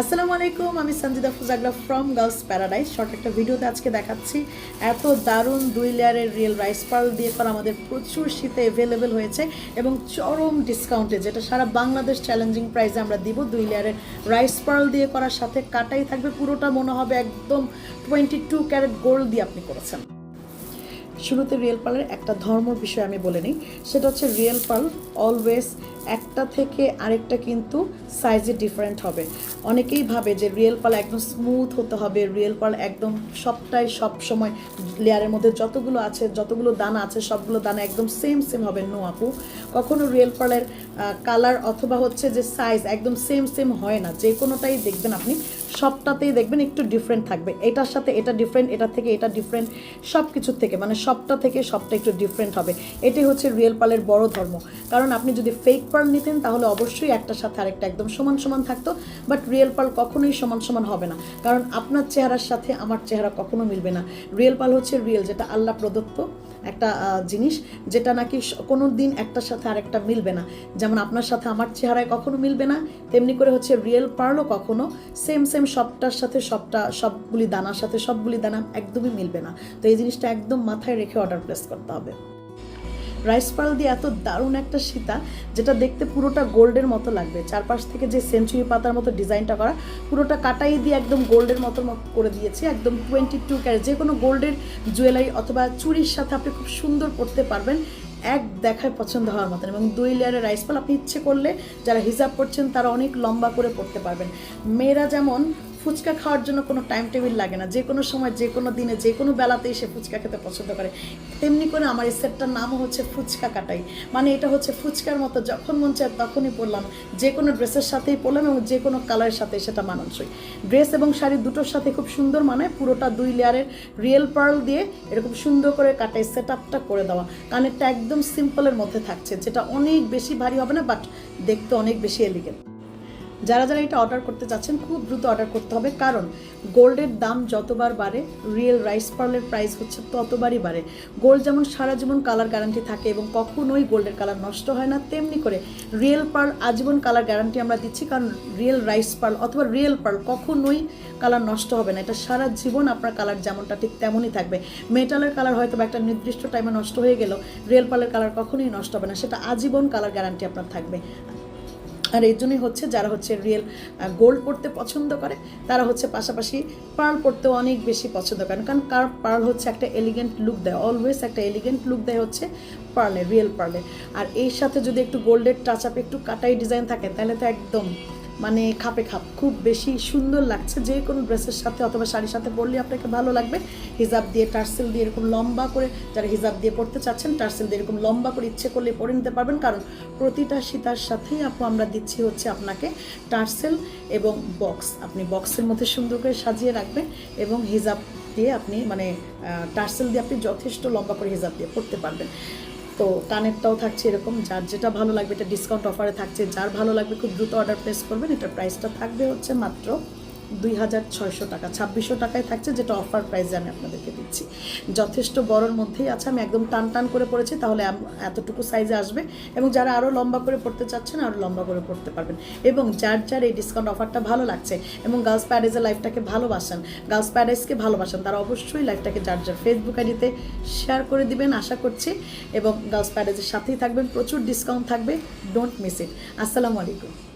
আসসালামু আলাইকুম, আমি সঞ্জিদা ফুজাগলা ফ্রম গার্লস প্যারাডাইস শর্ট একটা ভিডিওতে আজকে দেখাচ্ছি এত দারুণ দুই লেয়ারের রিয়েল রাইস পার্ল দিয়ে করা আমাদের প্রচুর শীতে অ্যাভেলেবেল হয়েছে এবং চরম ডিসকাউন্টে যেটা সারা বাংলাদেশ চ্যালেঞ্জিং প্রাইসে আমরা দিব দুই লেয়ারের রাইস পার্ল দিয়ে করার সাথে কাটাই থাকবে। পুরোটা মনে হবে একদম টোয়েন্টি টু ক্যারেট গোল্ড দিয়ে আপনি করেছেন। শুরুতে রিয়েল পার্লের একটা ধর্ম বিষয় আমি বলে নিই। সেটা হচ্ছে রিয়েল পার্ল অলওয়েজ একটা থেকে আরেকটা কিন্তু সাইজে ডিফারেন্ট হবে। অনেকেই ভাবে যে রিয়েল পাল একদম স্মুথ হতে হবে, রিয়েল পাল একদম সবটাই সব সময় লেয়ারের মধ্যে যতগুলো আছে, যতগুলো দানা আছে, সবগুলো দানা একদম সেম সেম হবে। নো আপু, কখনো রিয়েল পার্লের কালার অথবা হচ্ছে যে সাইজ একদম সেম সেম হয় না। যে কোনোটাই দেখবেন আপনি সবটাতেই দেখবেন একটু ডিফারেন্ট থাকবে। এটার সাথে এটা ডিফারেন্ট এটা থেকে এটা ডিফারেন্ট সব কিছুর থেকে। মানে সবটা থেকে সবটা একটু ডিফারেন্ট হবে। এটাই হচ্ছে রিয়েল পার্লের বড় ধর্ম। কারণ আপনি যদি ফেক পার্ল নিতেন, তাহলে অবশ্যই একটার সাথে আরেকটা একদম সমান সমান থাকতো। বাট রিয়েল পার্ল কখনোই সমান সমান হবে না। কারণ আপনার চেহারার সাথে আমার চেহারা কখনো মিলবে না। রিয়েল পাল হচ্ছে রিয়েল যেটা আল্লাহ প্রদত্ত একটা জিনিস, যেটা নাকি কোনো দিন একটার সাথে আরেকটা মিলবে না। যেমন আপনার সাথে আমার চেহারায় কখনো মিলবে না, তেমনি করে হচ্ছে রিয়েল পার্লও কখনো সেম সেম সবটার সাথে সবটা, সবগুলি দানার সাথে সবগুলি দানা একদমই মিলবে না। তো এই জিনিসটা একদম মাথায় রেখে অর্ডার প্লেস করতে হবে। রাইস পার্ল দিয়ে এত দারুণ একটা সীতা, যেটা দেখতে পুরোটা গোল্ডের মতো লাগবে। চারপাশ থেকে যে সেঞ্চুরি পাতার মতো ডিজাইনটা করা, পুরোটা কাটাই দিয়ে একদম গোল্ডের মতো করে দিয়েছি। একদম টোয়েন্টি টু ক্যারেট যে কোনো গোল্ডের জুয়েলারি অথবা চুরির সাথে আপনি খুব সুন্দর করতে পারবেন। এক দেখায় পছন্দ হওয়ার মতন। এবং দুই লেয়ারের রাইস পাল আপনি ইচ্ছে করলে যারা হিজাব করছেন তারা অনেক লম্বা করে পড়তে পারবেন। মেয়েরা যেমন ফুচকা খাওয়ার জন্য কোনো টাইম টেবিল লাগে না। যে কোনো সময়, যে কোনো দিনে, যে কোনো বেলাতেই সে ফুচকা খেতে পছন্দ করে। তেমনি করে আমার এই সেটটার নামও হচ্ছে ফুচকা কাটাই। মানে এটা হচ্ছে ফুচকার মতো যখন মন চায় তখনই পরলাম। যে কোনো ড্রেসের সাথেই পরলাম এবং যে কোনো কালারের সাথে সেটা মানানসই। ড্রেস এবং শাড়ি দুটোর সাথে খুব সুন্দর মানে পুরোটা দুই লেয়ারের রিয়েল পার্ল দিয়ে এরকম সুন্দর করে কাটাই সেট আপটা করে দেওয়া। কানেরটা একদম সিম্পলের মধ্যে থাকছে, যেটা অনেক বেশি ভারী হবে না বাট দেখতে অনেক বেশি এলিগেন্ট যারা যারা এটা অর্ডার করতে চাচ্ছেন খুব দ্রুত অর্ডার করতে হবে। কারণ গোল্ডের দাম যতবার বাড়ে রিয়েল রাইস পার্লের প্রাইস হচ্ছে ততবারই বাড়ে। গোল্ড যেমন সারা জীবন কালার গ্যারান্টি থাকে এবং কখনোই গোল্ডের কালার নষ্ট হয় না, তেমনি করে রিয়েল পার্ল আজীবন কালার গ্যারান্টি আমরা দিচ্ছি। কারণ রিয়েল রাইস পার্ল অথবা রিয়েল পার্ল কখনোই কালার নষ্ট হবে না। এটা সারা জীবন আপনার কালার যেমনটা ঠিক তেমনই থাকবে। মেটালের কালার হয়তো বা একটা নির্দিষ্ট টাইমে নষ্ট হয়ে গেল রিয়েল পার্লের কালার কখনোই নষ্ট হবে না। সেটা আজীবন কালার গ্যারান্টি আপনার থাকবে। আর এই জন্যই হচ্ছে যারা হচ্ছে রিয়েল গোল্ড পড়তে পছন্দ করে, তারা হচ্ছে পাশাপাশি পার্ল পড়তেও অনেক বেশি পছন্দ করেন। কারণ কার পার্ল হচ্ছে একটা এলিগেন্ট লুক দেয় অলওয়েজ একটা এলিগেন্ট লুক দেয় হচ্ছে পার্লে রিয়েল পার্লে আর এর সাথে যদি একটু গোল্ডের টাচ আপ একটু কাটাই ডিজাইন থাকে, তাহলে তো একদম মানে খাপে খাপ, খুব বেশি সুন্দর লাগছে। যে কোনো ড্রেসের সাথে অথবা শাড়ির সাথে পরলে আপনাকে ভালো লাগবে। হিজাব দিয়ে, টার্সেল দিয়ে এরকম লম্বা করে যারা হিজাব দিয়ে পড়তে চাচ্ছেন, টার্সেল দিয়ে এরকম লম্বা করে ইচ্ছে করলে পরে নিতে পারবেন। কারণ প্রতিটা সীতার সাথেই আপু আমরা দিচ্ছি হচ্ছে আপনাকে টার্সেল এবং বক্স। আপনি বক্সের মধ্যে সুন্দর করে সাজিয়ে রাখবেন এবং হিজাব দিয়ে আপনি মানে টার্সেল দিয়ে আপনি যথেষ্ট লম্বা করে হিজাব দিয়ে পড়তে পারবেন। তো টানেরটাও থাকছে এরকম, যার যেটা ভালো লাগবে এটা ডিসকাউন্ট অফারে থাকছে, যার ভালো লাগবে খুব দ্রুত অর্ডার প্লেস করবেন, এটার প্রাইসটা থাকবে হচ্ছে মাত্র দুই হাজার ছয়শো টাকা, ছাব্বিশশো টাকায় থাকছে যেটা অফার প্রাইসে আমি আপনাদেরকে দিচ্ছি। যথেষ্ট বড়র মধ্যেই আছে, আমি একদম টান টান করে পড়েছি, তাহলে এতটুকু সাইজে আসবে। এবং যারা আরও লম্বা করে পড়তে চাচ্ছেন আরও লম্বা করে পড়তে পারবেন। এবং যার যার এই ডিসকাউন্ট অফারটা ভালো লাগছে, এবং গার্লস প্যারেজের লাইফটাকে ভালোবাসেন গার্লস প্যারেজকে ভালোবাসেন, তারা অবশ্যই লাইফটাকে যার যার ফেসবুক আইডিতে শেয়ার করে দিবেন, আশা করছি। এবং গার্লস প্যারেজের সাথেই থাকবেন, প্রচুর ডিসকাউন্ট থাকবে ডোন্ট মিস ইট আসসালামু আলাইকুম।